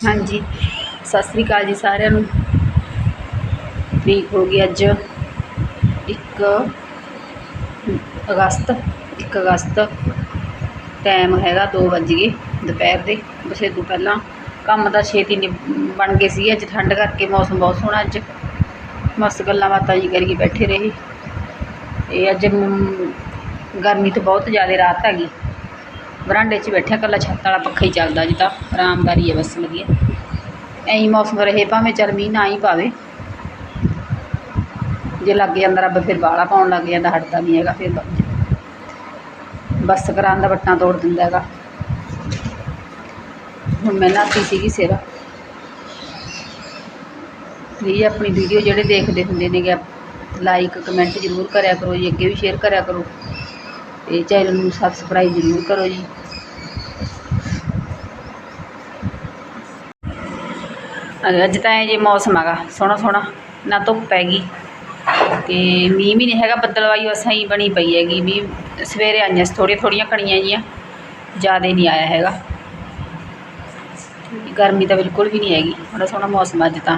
ਹਾਂਜੀ ਸਤਿ ਸ੍ਰੀ ਅਕਾਲ ਜੀ ਸਾਰਿਆਂ ਨੂੰ ਤਰੀਕ ਹੋ ਗਈ ਅੱਜ 1 ਅਗਸਤ 1 ਅਗਸਤ ਟਾਈਮ ਹੈਗਾ 2 ਵੱਜ ਗਏ ਦੁਪਹਿਰ ਦੇ ਬਸ ਇਹ ਤੋਂ ਪਹਿਲਾਂ ਕੰਮ ਤਾਂ ਛੇਤੀ ਨਹੀਂ ਬਣ ਗਏ ਸੀ ਅੱਜ ਠੰਡ ਕਰਕੇ ਮੌਸਮ ਬਹੁਤ ਸੋਹਣਾ ਅੱਜ ਮਸਤ ਗੱਲਾਂ ਬਾਤਾਂ ਜੀ ਕਰੀ ਬੈਠੇ ਰਹੇ ਇਹ ਅੱਜ ਮ- ਗਰਮੀ ਤੋਂ ਬਹੁਤ ਜ਼ਿਆਦਾ ਰਾਤ ਹੈਗੀ ਬਰਾਂਡੇ 'ਚ ਬੈਠਿਆ ਕੱਲਾ ਛੱਤ ਵਾਲਾ ਪੱਖਾ ਹੀ ਚੱਲਦਾ ਜੀ ਤਾਂ, ਆਰਾਮਦਾਰੀ ਹੈ ਬਸ ਵਧੀਆ। ਐਂ ਮੌਸਮ ਰਹੇ ਭਾਵੇਂ ਚੱਲ ਮੀਂਹ ਨਾ ਹੀ ਪਾਵੇ। ਜੇ ਲੱਗ ਜਾਂਦਾ ਰੱਬ ਫਿਰ ਬਾਲਾ ਪਾਉਣ ਲੱਗ ਜਾਂਦਾ, ਹਟਦਾ ਨਹੀਂ ਹੈਗਾ ਫਿਰ ਬ- ਬਸ ਕਰਾਂ ਦਾ ਵੱਟਾਂ ਤੋੜ ਦਿੰਦਾ ਹੈਗਾ। ਹੁਣ ਮੈਂ ਨਹਾਤੀ ਸੀਗੀ ਸਿਰ। ਪਲੀਜ਼ ਆਪਣੀ ਵੀਡੀਓ ਜਿਹੜੇ ਦੇਖਦੇ ਹੁੰਦੇ ਨੇਗੇ ਲਾਈਕ ਕਮੈਂਟ ਜ਼ਰੂਰ ਕਰਿਆ ਕਰੋ ਜੀ, ਅੱਗੇ ਵੀ ਸ਼ੇਅਰ ਕਰਿਆ ਕਰੋ। ਤੇ ਚੈਨਲ ਨੂੰ ਸਬਸਕ੍ਰਾਈਬ ਜ਼ਰੂਰ ਕਰੋ ਜੀ। ਅੱਜ ਤਾਂ ਇਹ ਜੇ ਮੌਸਮ ਹੈਗਾ, ਸੋਹਣਾ ਸੋਹਣਾ, ਨਾ ਧੁੱਪ ਹੈਗੀ। ਗਈ ਤੇ ਮੀਂਹ ਵੀ ਨਹੀਂ ਹੈਗਾ ਬੱਦਲਵਾਈ ਵਸਾਂ ਹੀ ਬਣੀ ਪਈ ਹੈਗੀ ਮੀਂਹ ਸਵੇਰੇ ਆਈਆਂ ਸੀ, ਥੋੜ੍ਹੀਆਂ ਥੋੜ੍ਹੀਆਂ ਕਣੀਆਂ ਜੀਆਂ, ਜ਼ਿਆਦਾ ਨਹੀਂ ਆਇਆ ਹੈਗਾ। ਗਰਮੀ ਤਾਂ ਬਿਲਕੁਲ ਵੀ ਨਹੀਂ ਹੈਗੀ, ਬੜਾ ਸੋਹਣਾ ਮੌਸਮ ਅੱਜ ਤਾਂ।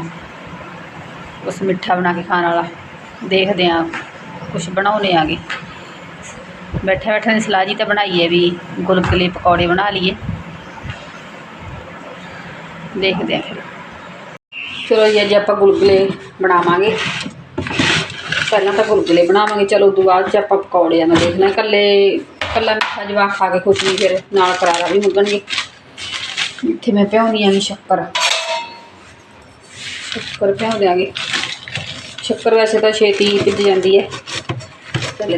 ਉਸ ਮਿੱਠਾ ਬਣਾ ਕੇ ਖਾਣ ਵਾਲਾ, ਦੇਖਦੇ ਹਾਂ ਕੁਝ ਬਣਾਉਣੇ ਆਗੇ। बैठे बैठे सलाह जी तो बनाइए भी, गुलगुले पकौड़े बना लिए। देखते हैं फिर। चलो जी आप गुलगुले बनावे पहला तो गुलगुले बनावे चलो, उदू बाद आप पकौड़िया का देखना कल कला मिठा जवाब खा के खुश नहीं फिर नाल करारा भी मुगन इतने मैं भ्योनी हाँ शक्कर। शक्कर भ्यो देंगे शक्कर वैसे तो छेती भिज जाती है चले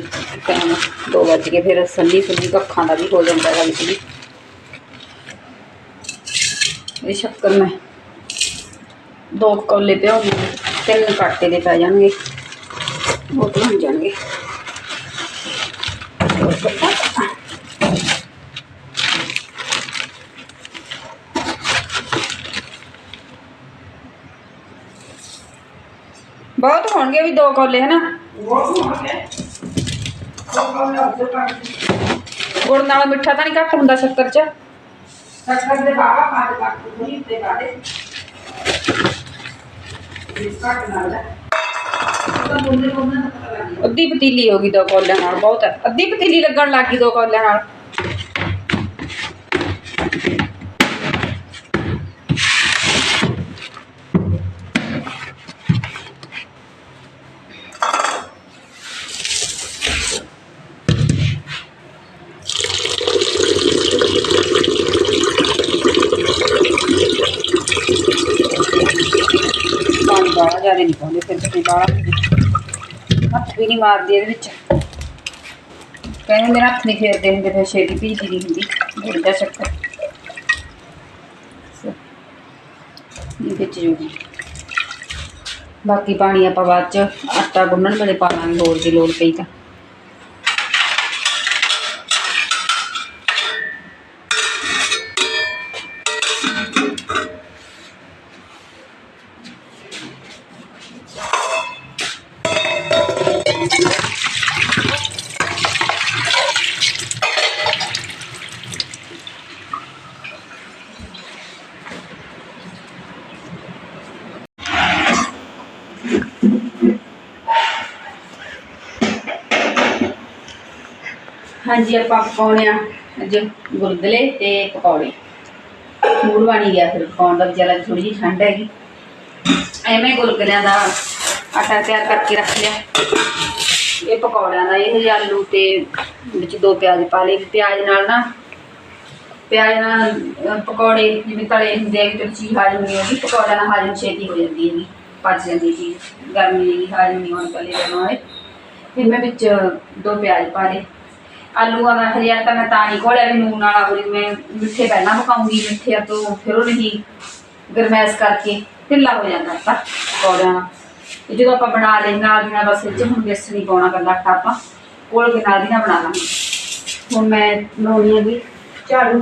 ਦੋ ਵੱਜ ਕੇ ਫਿਰ ਸੰਨੀ ਸੁੰਨੀ ਕੱਖਾਂ ਦਾ ਵੀ ਹੋ ਜਾਂਦਾ ਹੈ ਵਿੱਚ ਵੀ ਇਹ ਸ਼ੱਕਰ ਮੈਂ ਦੋ ਕੌਲੇ ਭਿਉਂਦੀ ਹਾਂ ਤਿੰਨ ਕਾਟੇ ਦੇ ਪੈ ਜਾਣਗੇ ਉਹ ਤਾਂ ਬਣ ਜਾਣਗੇ ਬਹੁਤ ਹੋਣਗੇ ਵੀ ਦੋ ਕੌਲੇ ਹਨਾ ਗੁੜ ਨਾਲ ਮਿੱਠਾ गोडनाळा अद्धी पतीली होगी दो बहुत है अद्धी पतीली लगन लग गई दो कौलिया ਨਹੀਂ ਪਾਉਂਦੇ, ਫਿਰ ਤੁਸੀਂ ਬਾਹਲਾ ਹੱਥ ਵੀ ਨਹੀਂ ਮਾਰਦੇ ਇਹਦੇ ਵਿੱਚ। ਕਹਿੰਦੇ ਮੇਰੇ ਹੱਥ ਨਹੀਂ ਫੇਰਦੇ ਹੁੰਦੇ, ਫਿਰ ਛੇਤੀ ਭੀਜੀ ਨਹੀਂ ਹੁੰਦੀ ਗੁੜ ਦਾ ਸ਼ੱਕਰ ਇਹ ਵਿੱਚ ਜੂਗੀ। ਬਾਕੀ ਪਾਣੀ ਆਪਾਂ ਬਾਅਦ ਚ ਆਟਾ ਗੁੰਨਣ ਵੇਲੇ ਪਾ ਲਾਂਗੇ, ਹੋਰ ਦੀ ਲੋੜ ਪਈ ਤਾਂ। ਹਾਂਜੀ, ਆਪਾਂ ਪਕਾਉਣੇ ਆ ਅੱਜ ਗੁਰਦਲੇ ਤੇ ਪਕੌੜੇ। ਮੂਡ ਬਣੀ ਗਿਆ ਫਿਰ ਪਕਾਉਣ ਦਾ, ਵਿਚਾਰਾ ਥੋੜੀ ਜਿਹੀ ਠੰਡ ਹੈਗੀ। ਐਵੇਂ ਗੁਲਗੁਲਿਆਂ ਦਾ ਆਟਾ ਤਿਆਰ ਕਰਕੇ ਰੱਖ ਲਿਆ। ਇਹ ਪਕੌੜਿਆਂ ਦਾ ਇਹ ਆਲੂ ਤੇ ਵਿੱਚ ਦੋ ਪਿਆਜ਼ ਪਾ ਲਏ। ਪਿਆਜ਼ ਨਾਲ ਨਾ, ਪਿਆਜ਼ ਨਾਲ ਪਕੌੜੇ ਜਿਵੇਂ ਤਲੇ ਹੁੰਦੇ ਆ ਕਿ ਚੀਜ਼ ਹਾਜ਼ਮ ਨਹੀਂ ਹੁੰਦੀ ਪਕੌੜਿਆਂ ਨਾਲ ਹਾਜ਼ਮ ਛੇਤੀ ਹੋ ਜਾਂਦੀ ਹੈ ਪਚ ਜਾਂਦੀ ਚੀਜ਼। ਗਰਮੀ ਦੀ ਹਾਜ਼ਮ ਨਹੀਂ ਹੋਣ ਕੱਲੇ ਬਣਾਏ ਫਿਰ ਮੈਂ ਵਿੱਚ ਦੋ ਪਿਆਜ਼ ਪਾ ਲਏ। ਆਲੂਆਂ ਦਾ ਹਰਿਆ ਤਾਂ ਮੈਂ ਤਾਂ ਨਹੀਂ ਘੋਲਿਆ, ਵੀ ਨੂਨ ਵਾਲਾ ਹੋਰੀ ਮੈਂ ਮਿੱਠੇ ਪਹਿਲਾਂ ਪਕਾਉਂਗੀ, ਮਿੱਠੇ ਤੋਂ ਫਿਰ ਉਹ ਨਹੀਂ ਗਰਮੈਸ ਕਰਕੇ ਢਿੱਲਾ ਹੋ ਜਾਂਦਾ ਆਟਾ। ਪਕੌੜਿਆਂ ਨਾਲ ਤੇ ਜਦੋਂ ਆਪਾਂ ਬਣਾ ਲੈਂਦੇ ਨਾਲ ਦੀ ਨਾਲ ਬਸ ਇਹ ਹੁਣ ਬੇਸਣ ਨਹੀਂ ਪਾਉਣਾ ਕਰਦਾ ਆਟਾ ਆਪਾਂ ਕੋਲ ਕੇ ਨਾਲ ਦੀ ਨਾਲ ਬਣਾ ਲਾਂਗੇ। ਹੁਣ ਮੈਂ ਲਾਉਣੀ ਵੀ ਝਾੜੂ।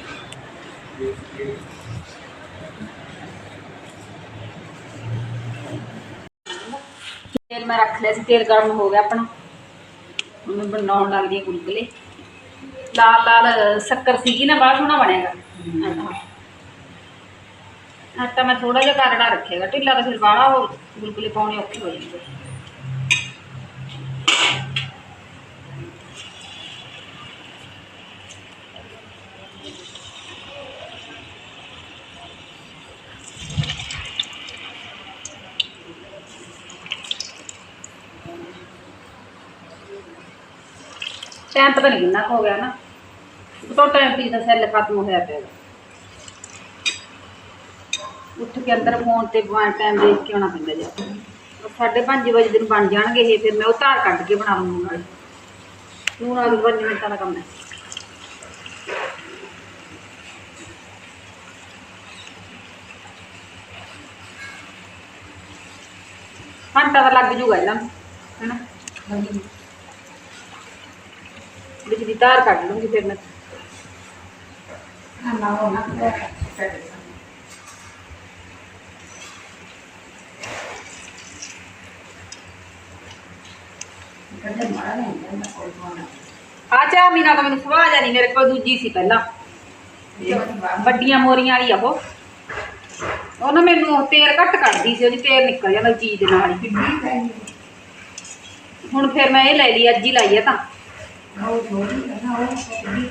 तेल मैं रख लिया तेल गर्म हो गया अपना। बना लग रही गुलगुले लाल लाल शक्कर सीगी ना बड़ा सोना बनेगा। आटा। मैं थोड़ा जहा करड़ा रखेगा। ढिला तो फिर बाड़ा गुलगुले पाने औखे हो जाएँगे। ਟਾਈਮ ਪਤਾ ਨਹੀਂ ਕਿੰਨਾ ਕੁ ਹੋ ਗਿਆ ਨਾ। ਤੋਂ ਟਾਈਮ ਪੀ ਦਾ ਸੈੱਲ ਖਤਮ ਹੋਇਆ ਪਿਆ ਉੱਠ ਕੇ ਅੰਦਰ ਫੋਨ ਤੇ ਟਾਈਮ ਦੇਖ ਕੇ ਆਉਣਾ ਪੈਂਦਾ ਜਾ। ਸਾਢੇ ਪੰਜ ਵਜੇ ਦਿਨ ਬਣ ਜਾਣਗੇ ਇਹ, ਫਿਰ ਮੈਂ ਉਹ ਧਾਰ ਕੱਢ ਕੇ ਬਣਾ ਲੂੰਗੀ ਨਾਲੇ। ਨੂੰ ਨਾਲ 5 ਮਿੰਟਾਂ ਦਾ ਕੰਮ ਹੈ। ਘੰਟਾ ਤਾਂ ਲੱਗ ਜੂਗਾ ਇਹਨਾਂ ਨੂੰ ਹੈਨਾ ਵਿੱਚ ਦੀ ਧਾਰ ਕੱਢ ਲੂੰਗੀ ਫਿਰ ਮੈਂ। ਨਾ ਨਾ ਉਹ ਨਾ ਕਦੇ ਮਾਰਾ ਨਹੀਂ ਜਾਂਦਾ ਕੋਈ ਕੋਨਾ ਆ ਚਾਹ ਮੀਨਾ ਤਾਂ ਮੈਨੂੰ ਸਵਾਹ ਜਾਨੀ ਮੇਰੇ ਕੋਲ ਦੂਜੀ ਸੀ ਪਹਿਲਾਂ। ਵੱਡੀਆਂ ਮੋਰੀਆਂ ਵਾਲੀ ਆ ਉਹ। ਉਹ ਨਾ ਮੈਨੂੰ ਤੇਲ ਘੱਟ ਕੱਢਦੀ ਸੀ ਉਹਦੀ ਤੇਲ ਨਿਕਲ ਜਾਂਦਾ ਚੀਜ਼ ਦੇ ਨਾਲ ਹੀ। ਹੁਣ ਫਿਰ ਮੈਂ ਇਹ ਲੈ ਲਈ ਅੱਜ ਹੀ ਲਾਈ ਆ ਤਾਂ। ਉਹ ਥੋੜੀ ਨਾ ਉਹ ਥੋੜੀ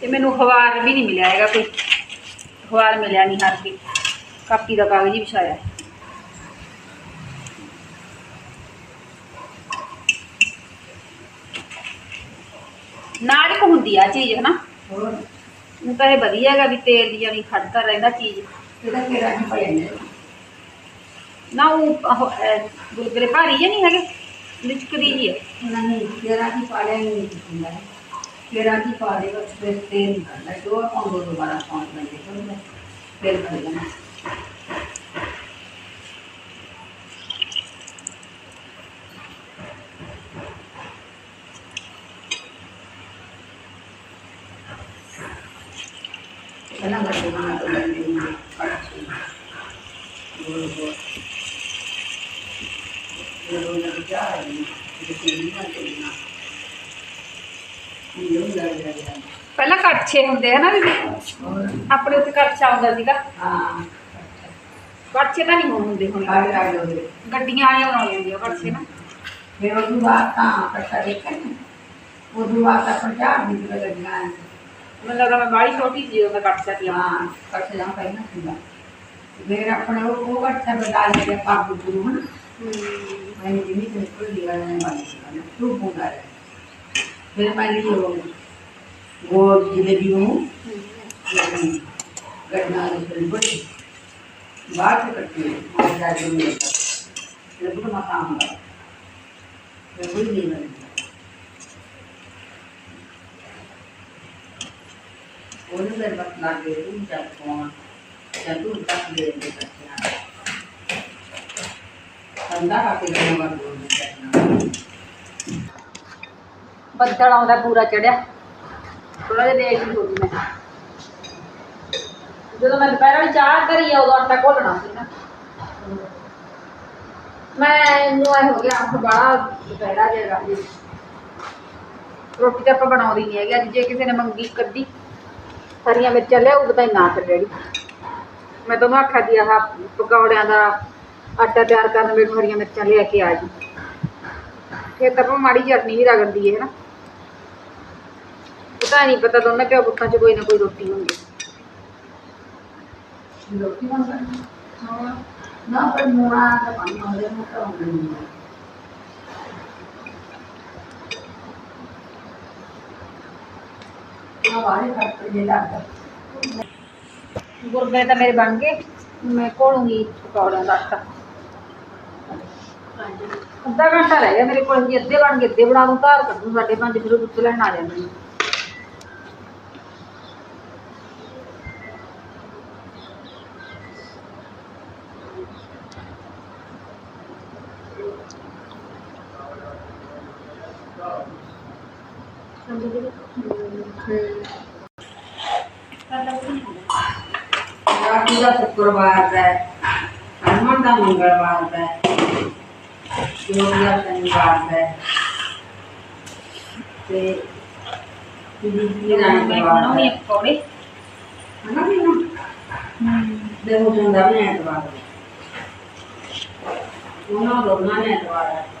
ਤੇ ਮੈਨੂੰ ਅਖਬਾਰ ਵੀ ਨਹੀਂ ਮਿਲਿਆ ਹੈਗਾ ਕੋਈ ਅਖਬਾਰ ਮਿਲਿਆ ਨਹੀਂ ਹਰ ਕੋਈ ਕਾਪੀ ਦਾ ਕਾਗਜ਼ ਹੀ ਵਿਛਾਇਆ ਨਾੜਕ ਹੁੰਦੀ ਆ ਚੀਜ਼ ਹਨਾ ਹੋਰ ਉਹ ਤਾਂ ਇਹ ਵਧੀਆ ਹੈਗਾ ਵੀ ਤੇਲ ਦੀ ਜਾਨੀ ਖੜਦਾ ਰਹਿੰਦਾ ਚੀਜ਼। ਇਹਦਾ ਕਿਹੜਾ ਨਹੀਂ ਪੜਿਆ ਨਾ ਉਹ ਆਹੋ, ਅਹ, ਗੁਲਗੁਲੇ ਭਾਰੀ ਜਿਹੇ ਨਹੀਂ ਹੈਗੇ? ਲਿਚਕਦੀ ਜੀ ਹੈ। ਨਹੀਂ ਤੇਰਾ ਕੀ ਪਾੜਿਆ ਨਹੀਂ ਹੁੰਦਾ ਤੇਰਾ ਕੀ ਪਾੜੇਗਾ ਫਿਰ ਤੇ ਨਿਕਲਦਾ ਜੋ ਪਾਉਂਦੋ ਦੁਬਾਰਾ ਪਾਉਣ ਲੱਗੇ ਫਿਰ ਫਿਰ ਕਰ ਲੈਣਾ ਪਹਿਲਾਂ ਗੱਡੀ ਬਣਾ ਕੇ ਲੈਂਦੇ ਹਾਂ ਕੱਚੀ ਗੋਲ ਗੋਲ ਜਦੋਂ ਨਾ ਵਿਚਾਰ ਨਹੀਂ ਕਿ ਕਿੰਨੀ ਨਾ ਕਿੰਨਾ ਇਹ ਲੋਕ ਲੱਗ ਰਿਹਾ ਪਹਿਲਾਂ ਕੜਛੇ ਹੁੰਦੇ ਹਨਾ ਵੀ ਆਪਣੇ ਉੱਤੇ ਕੜਛਾ ਹੁੰਦਾ ਸੀਗਾ। ਹਾਂ ਕੜਛੇ ਤਾਂ ਨਹੀਂ ਹੁਣ ਹੁੰਦੇ ਹੁਣ। ਗੱਡੀਆਂ ਵਾਲੀਆਂ ਬਣਾਉਂਦੀਆਂ ਹੁੰਦੀਆਂ ਕੜਛੇ ਨਾ। ਫਿਰ ਉਹ ਤੋਂ ਬਾਅਦ ਤਾਂ ਕੱਟਾ ਦੇਖਿਆ ਨਾ। ਉਹ ਬਾਅਦ ਤਾਂ ਪੰਜਾਬ ਦੀ ਵੀ ਲੱਗਣਾ ਮੈਨੂੰ ਲੱਗਾ ਮੈਂ ਬਾਹਲੀ ਛੋਟੀ ਸੀ ਮੈਂ ਕੜਛਾ ਸੀ ਹਾਂ ਕੱਟ ਜਾਂ ਪਹਿਲਾਂ ਸੀਗਾ। ਫਿਰ ਆਪਣੇ ਉਹ ਉਹ ਕੱਟਾ ਬਦਲ ਕੇ ਪਾਪ ਗੁਰੂ ਹਨ। ਮੈਂ ਜਿੰਨੀ ਤੇ ਕੋਈ ਲਿਆ ਨਹੀਂ ਵਾਲੀ ਸੀ ਤੂੰ ਪੁੰਗਾ ਫਿਰ फिर मैं लिए वो। वो जलेबी हूँ। घटना बाहर से करती है लड्डू का मकान होगा लड्डू नहीं बनता और भी बस ला दे तुम जाते हो चतुर दस दे देते हैं। अंदर आके जाने वाले ਬੱਦਲ ਆਉਂਦਾ ਪੂਰਾ ਚੜਿਆ। ਥੋੜਾ ਜਿਹਾ ਦੇਖ ਹੀ ਹੋ ਮੈਂ। ਜਦੋਂ ਮੈਂ ਦੁਪਹਿਰ ਵਾਲੀ ਚਾਹ ਕਰੀ ਆ, ਉਦੋਂ ਆਟਾ ਘੋਲਣਾ ਸੀ ਨਾ। ਮੈਂ ਇਹਨੂੰ ਐ ਹੋ ਗਿਆ ਅੱਖ ਬੜਾ ਦੁਪਹਿਰਾ ਜਿਹਾ ਜੀ ਰੋਟੀ ਤਾਂ ਆਪਾਂ ਬਣਾਉਂਦੀ ਨਹੀਂ ਹੈਗੀ, ਅੱਜ ਜੇ ਕਿਸੇ ਨੇ ਮੰਗੀ ਕੱਢੀ। ਹਰੀਆਂ ਮਿਰਚਾਂ ਲਿਆਉ ਤਾਂ ਨਾ ਫਿਰ ਡੈਡੀ। ਮੈਂ ਤੁਹਾਨੂੰ ਆਖਿਆ ਸੀ, ਆਹ ਪਕੌੜਿਆਂ ਦਾ ਆਟਾ ਤਿਆਰ ਕਰਨ ਮੈਨੂੰ ਹਰੀਆਂ ਮਿਰਚਾਂ ਲਿਆ ਕੇ ਆ ਜੀ। ਫਿਰ ਤਾਂ ਆਪਾਂ ਮਾੜੀ ਚਟਨੀ ਵੀ ਰਗੜਦੀ ਹੈ ਨਾ ਪਤਾ ਨਹੀਂ ਪਤਾ ਦੋਨਾਂ ਪਿਓ ਪੁੱਤਾਂ 'ਚ ਕੋਈ ਨਾ ਕੋਈ ਰੋਟੀ ਹੁੰਦੀ ਲੋਕੀ ਮੰਗਣ ਨਾ ਪਰ ਮੋਣਾ ਤਾਂ ਪਾਣੀ ਆਉਂਦੇ ਨੂੰ ਤਾਂ ਹੁੰਦੇ ਨਹੀਂ ਆ ਵਾਲੇ ਖੱਟ ਜੇ ਲੱਗਦਾ ਗੁਰਗਲੇ ਤਾਂ ਮੇਰੇ ਬਣ ਗਏ ਮੈਂ ਕੋਲੂੰਗੀ ਪਕੌੜਿਆਂ ਦਾ ਆਟਾ ਅੱਧਾ ਘੰਟਾ ਰਹਿ ਗਿਆ ਮੇਰੇ ਕੋਲ ਜੀ ਅੱਧੇ ਬਣ ਗਏ ਅੱਧੇ ਬਣਾ ਦੂੰ ਧਾਰ ਕੱਢੂ ਸਾਡੇ ਪੰਜ ਫਿਰ ਉਹ ਦੁੱਧ ਲੈਣ ਆ ਜਾਂਦੇ ਨੇ पूजा शुक्रवार है हनुमान का मंगलवार है योगा शनिवार है ते बनाऊँगी पकौड़े है ना ना देखो ठंडा में एतवार है दोनों दोनों ने एतवार है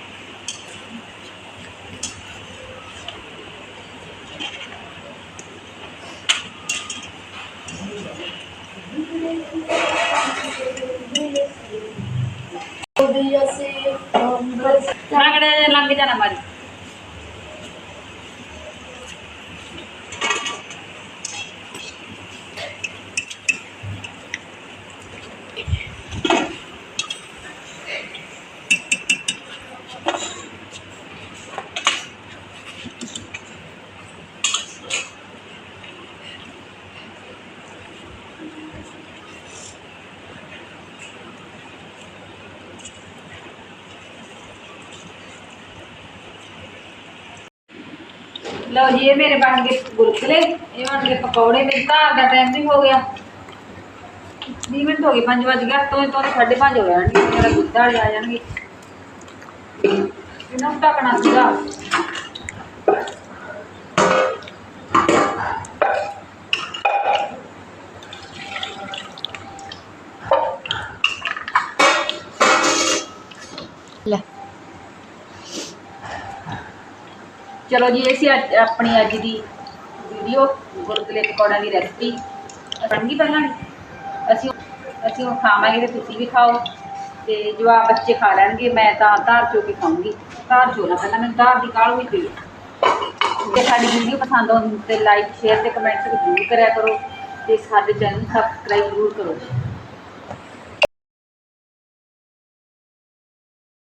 बागड़े लंबी जाना मारी ਲਓ ਜੀ, ਇਹ ਮੇਰੇ ਬਣ ਗਏ ਗੁਲਗੁਲੇ, ਇਹ ਬਣ ਗਏ ਪਕੌੜੇ, ਮੇਰੇ ਘਰ ਦਾ ਟਾਈਮ ਵੀ ਹੋ ਗਿਆ। 20 ਮਿੰਟ ਹੋ ਗਏ 5 ਵਜ ਗਿਆ ਤੋਂ ਤੋਂ 5:30 ਹੋ ਜਾਣਗੇ ਮੇਰਾ ਦੁੱਧ ਆ ਜਾਣਗੇ। ਇਹਨਾਂ ਨੂੰ ਢੱਕਣਾ ਸੀਗਾ। ਚਲੋ ਜੀ, ਇਹ ਸੀ ਅੱਜ ਆਪਣੀ ਅੱਜ ਦੀ ਵੀਡੀਓ ਗੁਰਗੁਲੇ ਪਕੌੜਿਆਂ ਦੀ ਰੈਸਪੀ ਬਣਗੀ ਪਹਿਲਾਂ ਦੀ। ਅਸੀਂ ਅਸੀਂ ਉਹ ਖਾਵਾਂਗੇ ਤੇ ਤੁਸੀਂ ਵੀ ਖਾਓ। ਤੇ ਜਵਾਬ ਬੱਚੇ ਖਾ ਲੈਣਗੇ, ਮੈਂ ਤਾਂ ਧਾਰ ਚੋ ਕੇ ਖਾਊਂਗੀ। ਧਾਰ ਚੋ ਨਾ, ਪਹਿਲਾਂ ਮੈਨੂੰ ਧਾਰ ਦੀ ਕਾਲ ਵੀ ਪਈ ਜੇ ਸਾਡੀ ਵੀਡੀਓ ਪਸੰਦ ਆਉਂਦੀ, ਤੇ ਲਾਈਕ ਸ਼ੇਅਰ ਤੇ ਕਮੈਂਟ ਜ਼ਰੂਰ ਕਰਿਆ ਕਰੋ। ਤੇ ਸਾਡੇ ਚੈਨਲ ਨੂੰ ਸਬਸਕ੍ਰਾਈਬ ਜ਼ਰੂਰ ਕਰੋ।